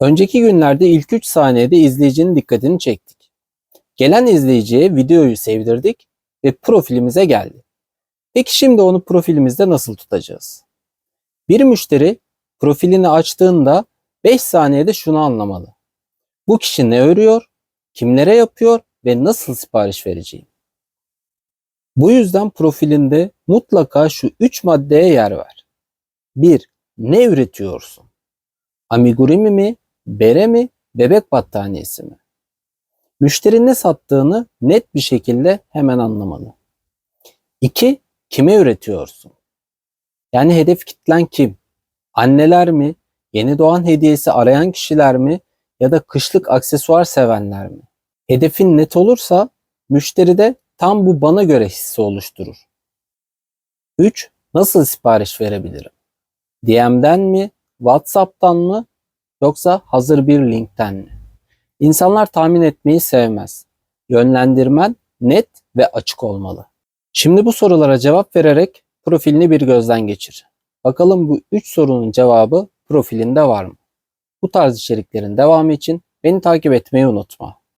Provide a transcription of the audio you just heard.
Önceki günlerde ilk 3 saniyede izleyicinin dikkatini çektik. Gelen izleyiciye videoyu sevdirdik ve profilimize geldi. Peki şimdi onu profilimizde nasıl tutacağız? Bir müşteri profilini açtığında 5 saniyede şunu anlamalı. Bu kişi ne örüyor, kimlere yapıyor ve nasıl sipariş vereceğim? Bu yüzden profilinde mutlaka şu 3 maddeye yer ver. 1. Ne üretiyorsun? Amigurumi mi, bere mi, bebek battaniyesi mi? Müşteri ne sattığını net bir şekilde hemen anlamalı. 2. Kime üretiyorsun? Yani hedef kitlen kim? Anneler mi? Yeni doğan hediyesi arayan kişiler mi? Ya da kışlık aksesuar sevenler mi? Hedefin net olursa müşteri de tam bu bana göre hissi oluşturur. 3. Nasıl sipariş verebilirim? DM'den mi? WhatsApp'tan mı? Yoksa hazır bir linkten mi? İnsanlar tahmin etmeyi sevmez. Yönlendirmen net ve açık olmalı. Şimdi bu sorulara cevap vererek profilini bir gözden geçir. Bakalım bu 3 sorunun cevabı profilinde var mı? Bu tarz içeriklerin devamı için beni takip etmeyi unutma.